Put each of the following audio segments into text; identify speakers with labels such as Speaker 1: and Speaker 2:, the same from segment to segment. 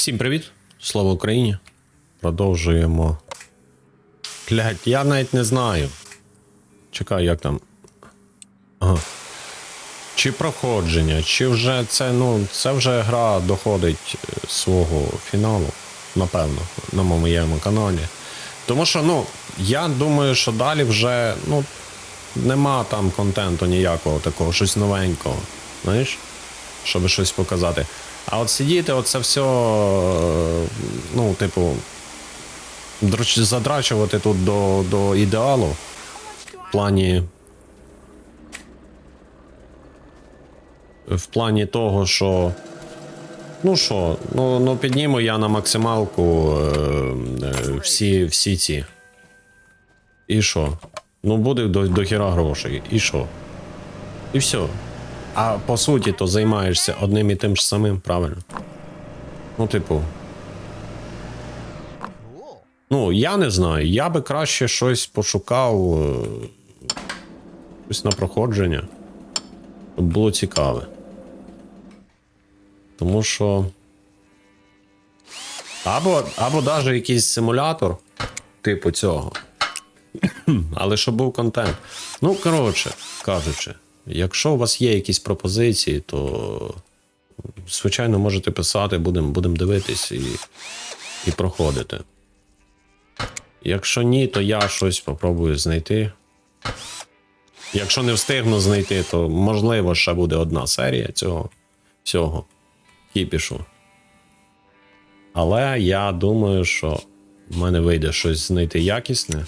Speaker 1: Всім привіт! Слава Україні! Продовжуємо. Блять, я навіть не знаю. Чекай, як там. Ага. Чи проходження, чи вже це, ну, це вже гра доходить е, свого фіналу, напевно, на моєму каналі. Тому що, ну, я думаю, що далі вже, ну, нема там контенту ніякого такого, щось новенького. Знаєш? Щоб щось показати. А от сидіти, оце все, ну, типу, задрачувати тут до, до ідеалу в плані. В плані того, що. Ну що, ну, ну підніму я на максималку е, е, всі, всі ці. І що? Ну буде до, до хіра грошей. І що? І все. А по суті, то займаєшся одним і тим ж самим, правильно? Ну, типу. Ну, я не знаю. Я би краще щось пошукав. е, Щось на проходження. Щоб було цікаве. Тому що. Або, або навіть якийсь симулятор, типу цього. Але щоб був контент. Ну, коротше кажучи, якщо у вас є якісь пропозиції, то звичайно можете писати, будемо будем дивитись і, і проходити. Якщо ні, то я щось спробую знайти. Якщо не встигну знайти, то можливо ще буде одна серія цього всього кіпішу. Але я думаю, що в мене вийде щось знайти якісне.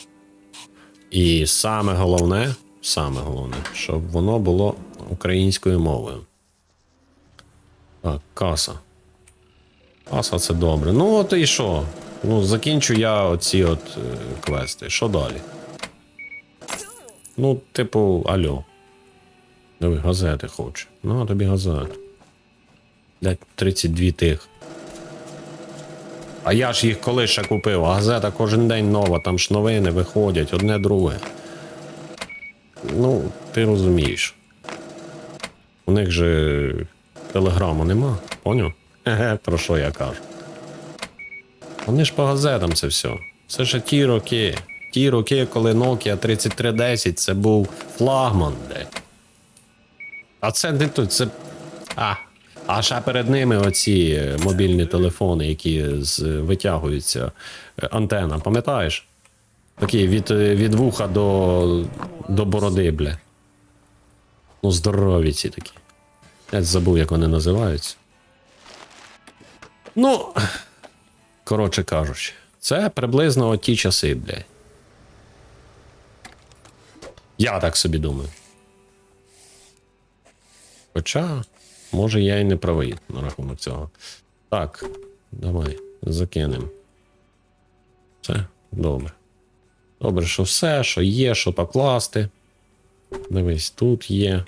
Speaker 1: І саме головне, саме головне, щоб воно було українською мовою. Так, каса. Каса це добре. Ну, от і що? Ну, закінчу я оці от е, квести. Що далі? Ну, типу, алло. Диви, газети хоче. Ну, а тобі газети. Дать 32 тих. А я ж їх коли ще купив. А газета кожен день нова, там ж новини виходять, одне друге. Ну, ти розумієш. У них же телеграму нема, поняв? Еге, про що я кажу. Вони ж по газетам це все. Це ж ті роки. Ті роки, коли Nokia 3310 це був флагман, де. А це не тут, це. А. А ще перед ними оці е, мобільні телефони, які витягуються. е, Антена, пам'ятаєш? Такі від, від вуха до, до бороди, бля. Ну, здорові ці такі. Я забув, як вони називаються. Ну, коротше кажучи, це приблизно ті часи, блядь. Я так собі думаю. Хоча, може, я і не правий на рахунок цього. Так, давай, закинемо. Все, добре. Добре, що все, що є, що покласти. Дивись, тут є.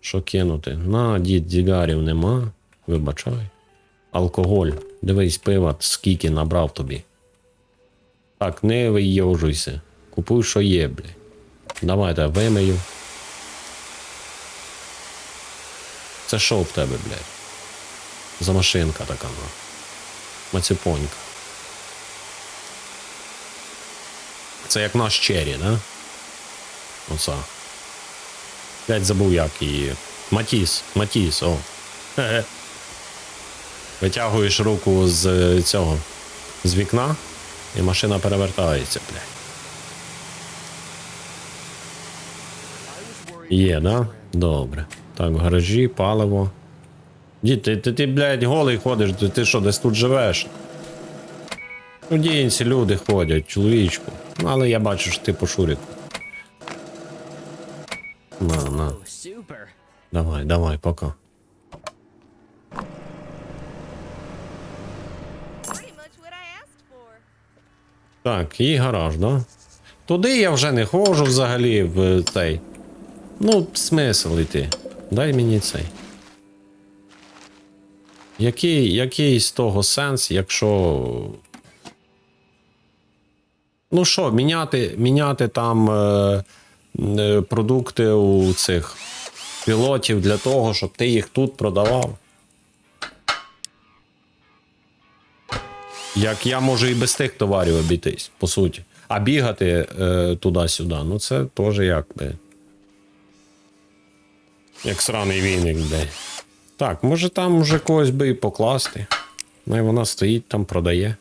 Speaker 1: Що кинути? На, дід дігарів нема. Вибачай. Алкоголь. Дивись, пива, скільки набрав тобі. Так, не вийовжуйся. Купуй, що є, бля. Давайте вимию. Це що в тебе, блядь? За машинка така. Мацюпонька. Це як наш Черрі, да? Оца. Блять, забув як її. Матіс, Матіс, о. Хе-хе. Витягуєш руку з е, цього, з вікна, і машина перевертається, блядь. Є, да? Добре. Так, в гаражі, паливо. Дід, ти, ти, ти, блядь, голий ходиш, ти, ти що, десь тут живеш? Ну, дінці, люди ходять, чоловічку. Ну, але я бачу, що ти по шурику. На, на. Давай, давай, пока. Так, і гараж, да? Туди я вже не ходжу взагалі в цей. Ну, смисл йти. Дай мені цей. Який, який з того сенс, якщо. Ну що, міняти, міняти там е, е, продукти у цих пілотів для того, щоб ти їх тут продавав. Як я можу і без тих товарів обійтись, по суті. А бігати е, туди-сюди, ну це теж як би. Як сраний війник, де. Так, може там вже когось би і покласти. Ну і вона стоїть там, продає.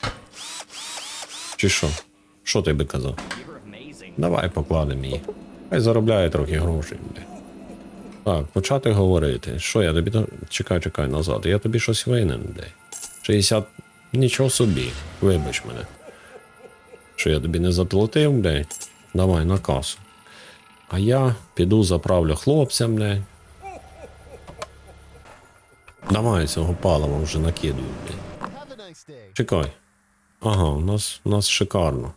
Speaker 1: Чи що? Що ти би казав? Давай покладемо її. Хай заробляє трохи грошей. бля. Так, почати говорити. Що я тобі. то- Чекай, чекай назад. Я тобі щось винен, де. 60. Нічого собі. Вибач мене. Що я тобі не заплатив, блядь. Давай на касу. А я піду заправлю хлопцям, блядь. Давай цього палива вже накидую, блядь. Чекай. Ага, у нас, у нас шикарно.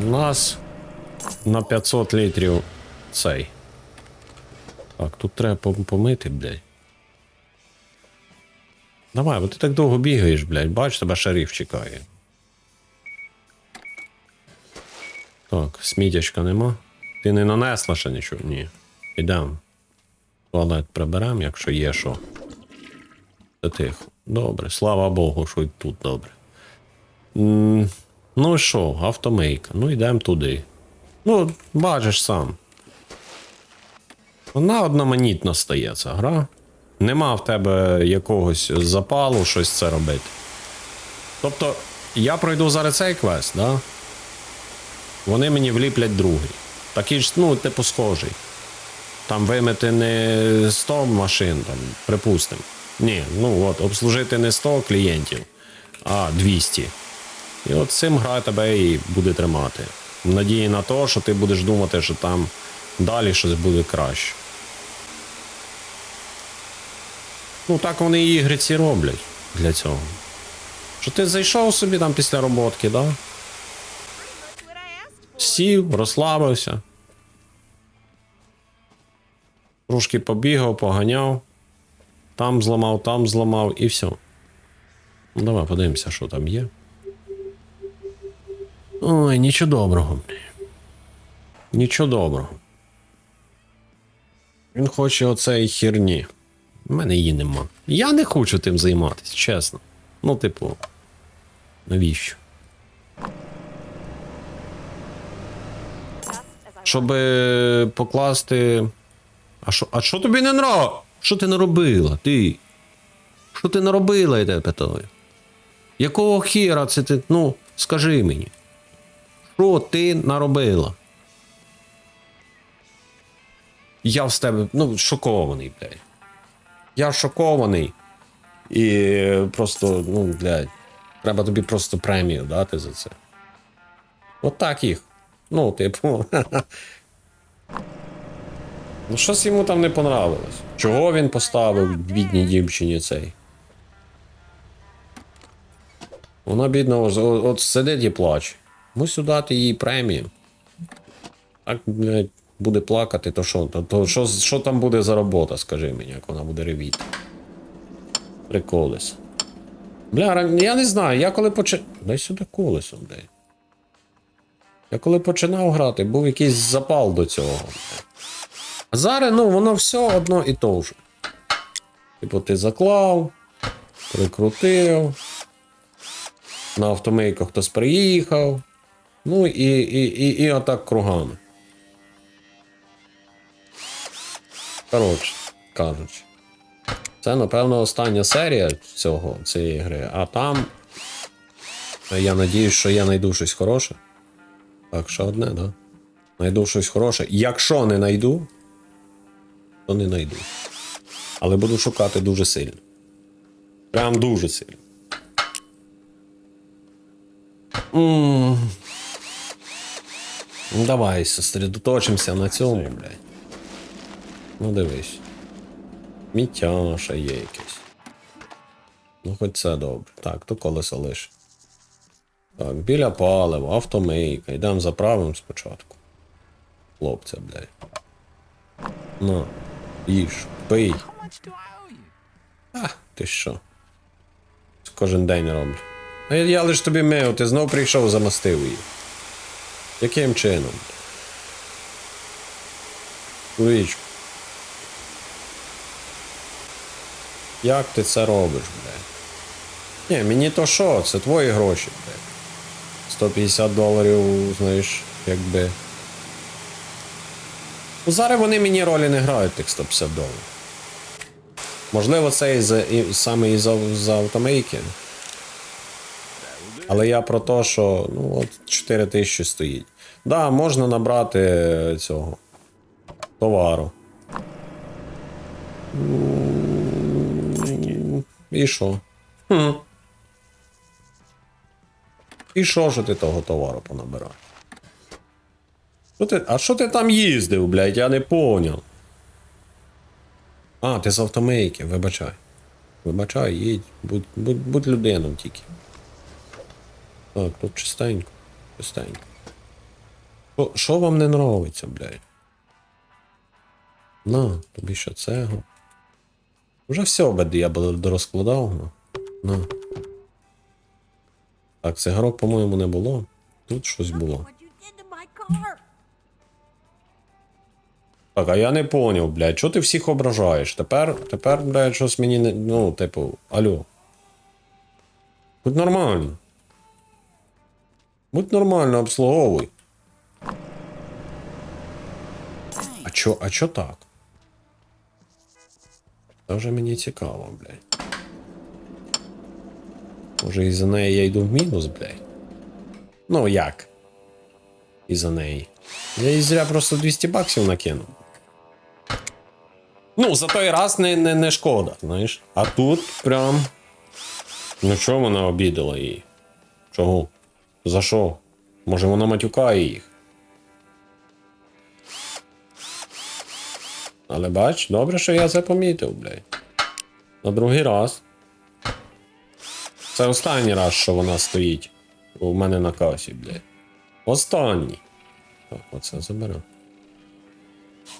Speaker 1: У нас на 500 літрів цей. Так, тут треба помити, блядь. Давай, бо ти так довго бігаєш, блядь. Бач, тебе шериф чекає. Так, сміттячка нема. Ти не нанесла ще нічого? Ні. Ідем. Туалет приберемо, якщо є що. Це тихо. Добре, слава Богу, що й тут добре. М, ну що, автомийка. Ну йдемо туди. Ну, бачиш сам. Вона одноманітна стає ця гра. Нема в тебе якогось запалу щось це робити. Тобто, я пройду зараз цей квест, да? Вони мені вліплять другий. Такий ж, ну, типу, схожий. Там вимити не 100 машин, там, припустимо. Ні, ну от, обслужити не 100 клієнтів, а 200. І от цим гра тебе і буде тримати. Надії на те, що ти будеш думати, що там далі щось буде краще. Ну, так вони і ігри роблять для цього. Що ти зайшов собі там після роботки, да? Сів, розслабився. Трошки побігав, поганяв. Там зламав, там зламав і все. Ну, давай подивимося, що там є. Ой, нічого доброго. Нічого доброго. Він хоче оцеї херні. У мене її нема. Я не хочу тим займатися, чесно. Ну, типу, навіщо? Щоб е, покласти. А що, а що тобі не нрав? Що ти наробила? Ти? Що ти наробила, я тебе питаю? Якого хіра це ти. Ну, скажи мені. Що ти наробила? Я з тебе, ну, шокований, блядь. Я шокований. І просто, ну, блядь, треба тобі просто премію дати за це. От так їх. Ну, типу. Ну, щось йому там не понравилось. Чого він поставив бідній дівчині цей? Вона бідна, от сидить і плаче. Мусю дати їй премію. Так, буде плакати, то що? То, то що, що там буде за робота, скажи мені, як вона буде ревіти. Приколес. Бля, я не знаю, я коли почав. Дай сюди колесо, блядь. Я коли починав грати, був якийсь запал до цього. А зараз, ну, воно все одно і то ж. Типу, ти заклав, прикрутив. На автомийку хтось приїхав. Ну і, і, і, і отак кругами. Коротше, кажучи. Це, напевно, остання серія цього, цієї гри, а там. Я надіюсь, що я знайду щось хороше. Так, ще одне, да? Найду щось хороше. Якщо не найду, то не найду. Але буду шукати дуже сильно. Прям дуже сильно. м Ну, Давай сосредоточимося на цьому, блядь. Ну дивись. Міття ще є якесь. Ну, хоч це добре. Так, то колесо лише. Так, біля палива, автомийка. Йдемо заправимо спочатку. Хлопця, блядь. На, їж, пий. А, ти що? Це кожен день роблю. Я, я лиш тобі мив, ти знов прийшов, замастив її. Яким чином? Річку. Як ти це робиш, блядь? Ні, мені то що, це твої гроші, блядь. 150 доларів, знаєш, якби. Ну, зараз вони мені ролі не грають тих 150 доларів. Можливо, це і за, і, саме із за автомейки. Але я про те, що ну, от 4 тисячі стоїть. Да, можна набрати цього товару. І що? Хм. І що ж ти того товару понабирав? А що ти там їздив, блядь, я не поняв. А, ти з автомейки, вибачай. Вибачай, їдь, будь, будь, будь людином тільки. Так, тут чистенько. Чистенько. Що, що вам не нравиться, блядь? На, тобі ще цього. Вже все, беди, я дорозкладав. На. На. Так, цигарок, по-моєму, не було. Тут щось було. Так, а я не поняв, блядь, що ти всіх ображаєш? Тепер, тепер, блядь, щось мені не. Ну, типу, алло. Будь нормально. Будь нормально, обслуговуй. А чо, а чо так? Це вже мені цікаво, блядь. Може, із-за неї я йду в мінус, блядь. Ну як? Із-за неї. Я їй зря просто 200 баксів накинув. Ну, за той раз не, не, не шкода, знаєш. А тут прям. Ну чого вона обідала її? Чого? За що? Може вона матюкає їх? Але бач, добре, що я це помітив, блядь. На другий раз. Це останній раз, що вона стоїть у мене на касі, блядь. Останній. Так, оце заберемо.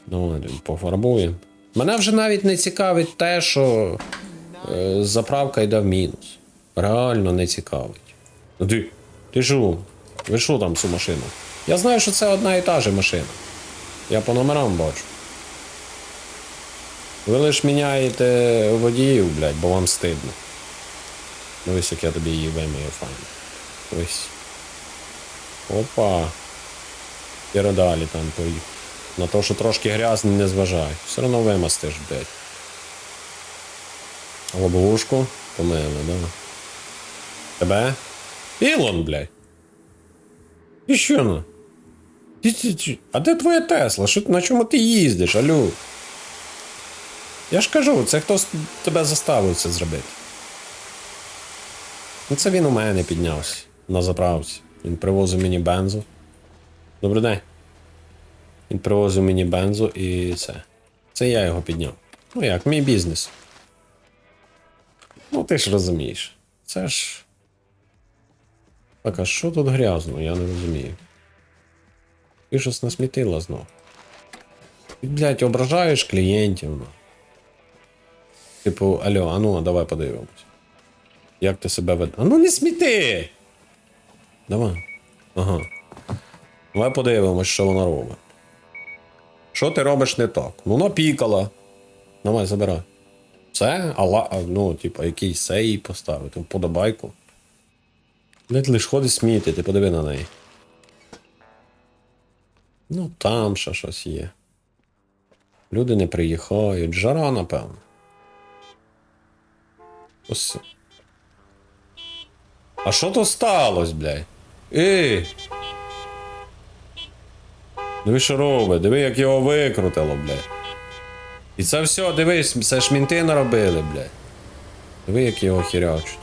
Speaker 1: Давай пофарбуємо. Мене вже навіть не цікавить те, що е, заправка йде в мінус. Реально не цікавить. Ти, ти що? Ви що там цю машину? Я знаю, що це одна і та же машина. Я по номерам бачу. Ви лиш міняєте водіїв, блядь, бо вам стидно. Дивись, як я тобі її вимию файно. Ось. Опа. І далі там поїхав. На те, що трошки грязний, не зважай. Все одно вимастиш, блядь. Лобовушку помили, да? Тебе? Ілон, блядь. І що ну? А де твоя Тесла? Що, на чому ти їздиш, алю? Я ж кажу, це хтось тебе заставив це зробити. Ну це він у мене піднявся на заправці. Він привозив мені бензу. Добрий день. Він привозив мені бензу і це. Це я його підняв. Ну як, мій бізнес. Ну, ти ж розумієш. Це ж. Так, а що тут грязно, я не розумію. Ти щось насмітила знов. Ти, блядь, ображаєш клієнтів. Типу, алло, а ну, давай подивимось. Як ти себе ведеш? А ну не сміти! Давай. Ага. Давай подивимось, що вона робить. Що ти робиш не так? Ну, напікала. Давай, забирай. Це? Алла, ну, типа, якийсь сей поставити, вподобайку. Блять, лиш ходить сміти, ти подиви на неї. Ну, там ще щось є. Люди не приїхають. Жара, напевно. Ось. А що то сталося, блядь? Ей! Диви, що робить, диви, як його викрутило, блядь. І це все, дивись, це ж мінти наробили, блядь. Диви, як його хірячуть.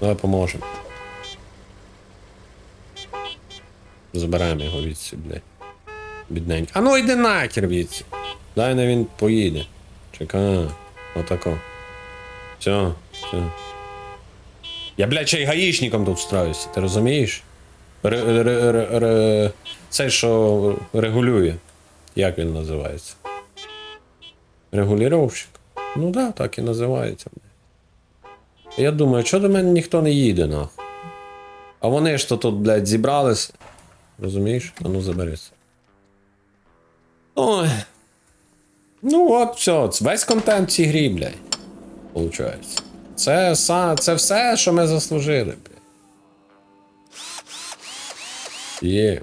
Speaker 1: Давай поможемо. Забираємо його відси, блядь. Бідненький. А ну йди нахер відси. Дай на він поїде. Чекай. Отако. Все, все. Я, блядь, ще й гаїшником тут встраюся, ти розумієш? Це, що регулює. Як він називається? Регулювальщик? Ну да, так і називається. Я думаю, що до мене ніхто не їде, нахуй. А вони ж то тут, блядь, зібрались. Розумієш? А ну заберися. Ой. Ну от, все, весь контент в цій грі, блядь. Получається. Це, це все, що ми заслужили. блядь. Є.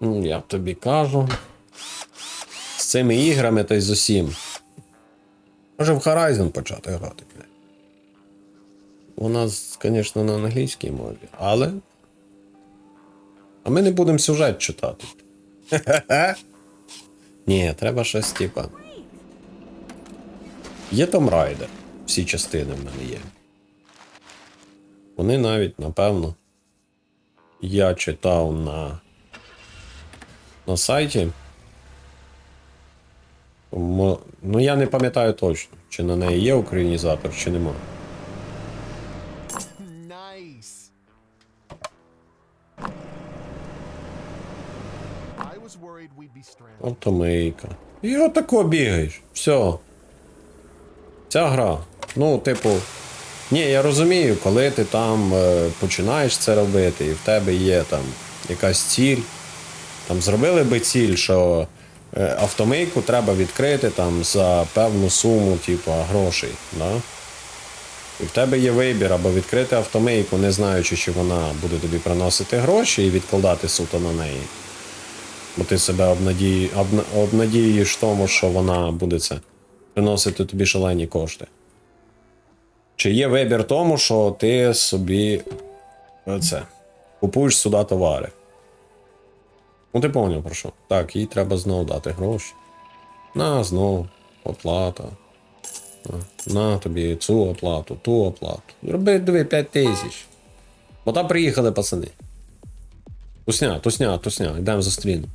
Speaker 1: Ну, я тобі кажу. З цими іграми та й з усім. Може в Horizon почати грати. У нас, звісно, на англійській мові, але. А ми не будемо сюжет читати. Ні, треба щось типа. Є Том Райдер. Всі частини в мене є. Вони навіть, напевно, я читав на, на сайті. Ну, я не пам'ятаю точно, чи на неї є українізатор, чи нема. Автомийка. І отако бігаєш. Все. Ця гра. Ну, типу. Ні, я розумію, коли ти там е, починаєш це робити, і в тебе є там якась ціль. Там зробили би ціль, що е, автомийку треба відкрити там за певну суму, типу, грошей. Да? І в тебе є вибір або відкрити автомийку, не знаючи, чи вона буде тобі приносити гроші і відкладати суто на неї. Бо ти себе обнадії, обна, обнадіюєш тому, що вона буде це приносити тобі шалені кошти. Чи є вибір тому, що ти собі це, купуєш сюди товари? Ну, ти поняв про що? Так, їй треба знову дати гроші. На, знову, оплата. На, тобі цю оплату, ту оплату. Роби диви 5 тисяч. Бо там приїхали пацани. Тусня, тусня, тусня, йдемо зустріну.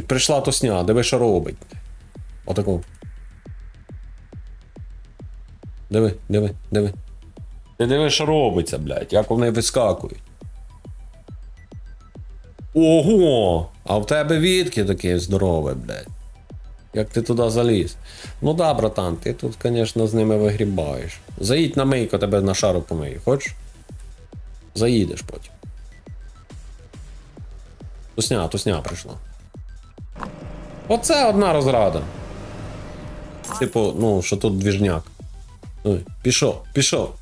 Speaker 1: І Прийшла тусня, диви, що робить. Отаку. Диви, диви, диви. Ти диви, що робиться, блядь, як вони вискакують. Ого! А в тебе відки таке здорове, блядь. Як ти туди заліз? Ну да, братан, ти тут, звісно, з ними вигрібаєш. Заїдь на мийку, тебе на шару помию, хочеш? Заїдеш потім. Тусня, тусня прийшла. Оце одна розрада. Типу, ну, що тут двіжняк. Ой, пішов, пішов.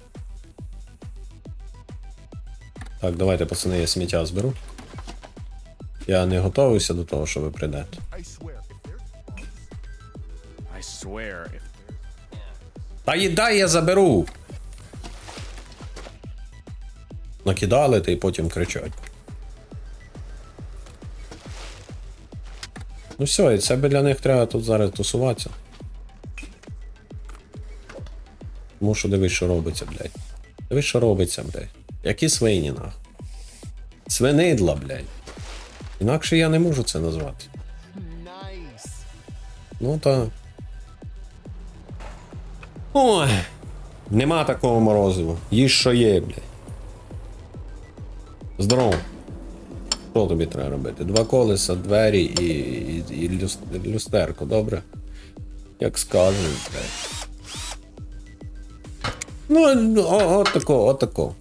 Speaker 1: Так, давайте, пацани, я сміття зберу. Я не готовився до того, що ви прийдете. Та їда я заберу. Накидали та й потім кричать. Ну все, і це для них треба тут зараз тусуватися. Тому що дивись, що робиться, блядь. Дивись, що робиться, блядь. Які свині, нахуй. Свинидла, блядь. Інакше я не можу це назвати. Ну так. Ой. Нема такого морозива. Їж що є, блядь. Здорово. Що тобі треба робити? Два колеса, двері і, і, і люс- люстерко, добре? Як скажеш, блядь. Ну, о, от тако.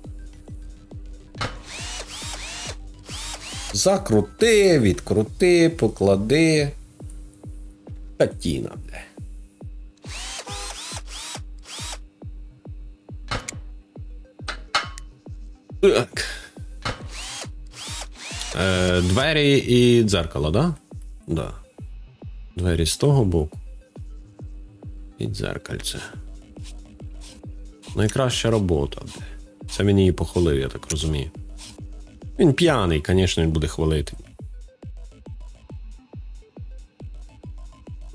Speaker 1: Закрути, відкрути, поклади. Катіна, бля. Так. Е, двері і дзеркало, да? Да. Двері з того боку. І дзеркальце. Найкраща робота. Це він її похвалив, я так розумію. Він п'яний, звісно, він буде хвалити.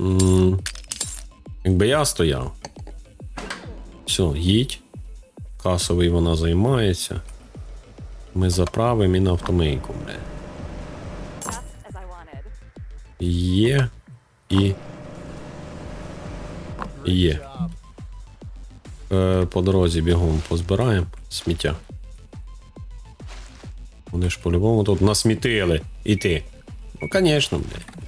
Speaker 1: М, Якби я стояв. Все, їдь. Касовий вона займається. Ми заправимо і на автомийку, бля. Є і. Є. Е, по дорозі бігом позбираємо сміття. Вони ж по-любому тут насмітили. І ти. Ну, звісно, блядь.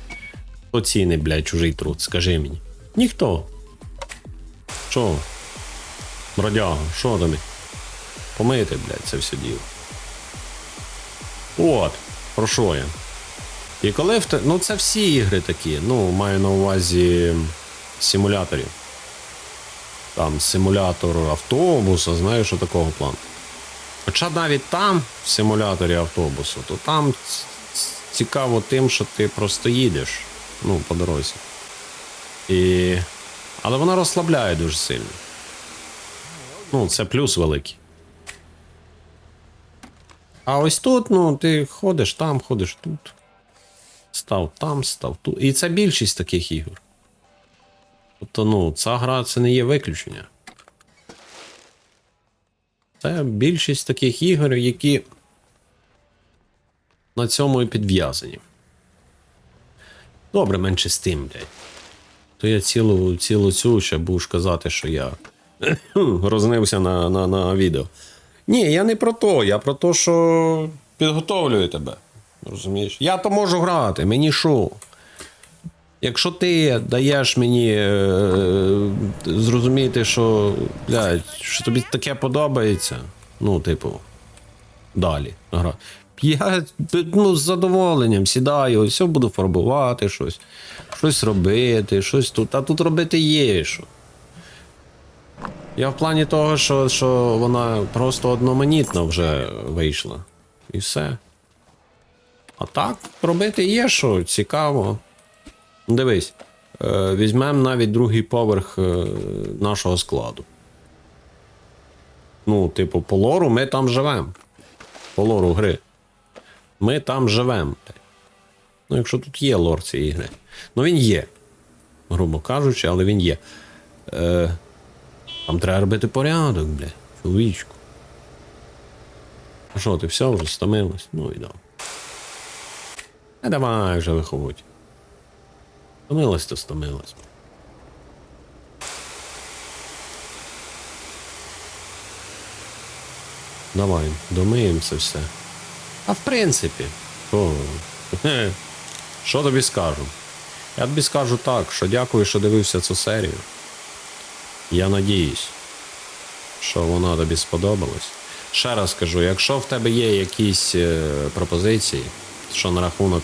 Speaker 1: Хто цінить, блядь, чужий труд, скажи мені. Ніхто. Що? Бродяга, що тобі? Помити, блядь, це все діло. От, про що я? І коли в те. Ну, це всі ігри такі. Ну, маю на увазі. симуляторів. Там симулятор автобуса, знаєш, що такого плану. Хоча навіть там, в симуляторі автобусу, то там цікаво тим, що ти просто їдеш ну, по дорозі. І... Але вона розслабляє дуже сильно. Ну, це плюс великий. А ось тут, ну, ти ходиш там, ходиш тут. Став там, став тут. І це більшість таких ігор. Тобто, ну, ця гра це не є виключення. Це більшість таких ігор, які на цьому і підв'язані. Добре, менше з тим, блядь. То я цілу, цілу цю ще будеш казати, що я рознився на, на, на відео. Ні, я не про то, я про те, що підготовлюю тебе. Розумієш? Я то можу грати, мені що? Якщо ти даєш мені е, зрозуміти, що, блядь, що тобі таке подобається, ну, типу, далі гра. Я ну, з задоволенням сідаю, все буду фарбувати щось, щось робити, щось тут. А тут робити є що. Я в плані того, що, що вона просто одноманітна вже вийшла. І все. А так, робити є що, цікаво. Дивись, е, візьмемо навіть другий поверх е, нашого складу. Ну, типу, по лору ми там живемо. По лору гри. Ми там живемо. Ну, якщо тут є лор цієї гри. Ну він є. Грубо кажучи, але він є. Е, там треба робити порядок, бля, чоловічку. А що, ти все вже стомилась? Ну і да. А давай вже виходь. Стомилась, то стомилась. Давай, домиємо це все. А в принципі, то, що тобі скажу? Я тобі скажу так, що дякую, що дивився цю серію. Я надіюсь, що вона тобі сподобалась. Ще раз кажу, якщо в тебе є якісь е, пропозиції, що на рахунок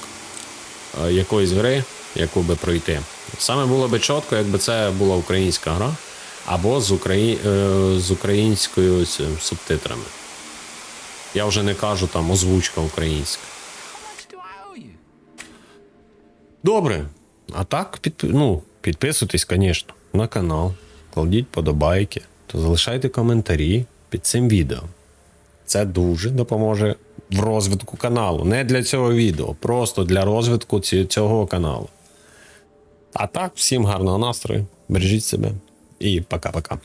Speaker 1: е, якоїсь гри, яку би пройти, саме було би чітко, якби це була українська гра, або з, Украї... е, з українською субтитрами. Я вже не кажу там озвучка українська. Добре. А так, під... ну, підписуйтесь, звісно, на канал, кладіть подобайки, то залишайте коментарі під цим відео. Це дуже допоможе в розвитку каналу. Не для цього відео, просто для розвитку цього каналу. А так, всім гарного настрою, бережіть себе і пока-пока.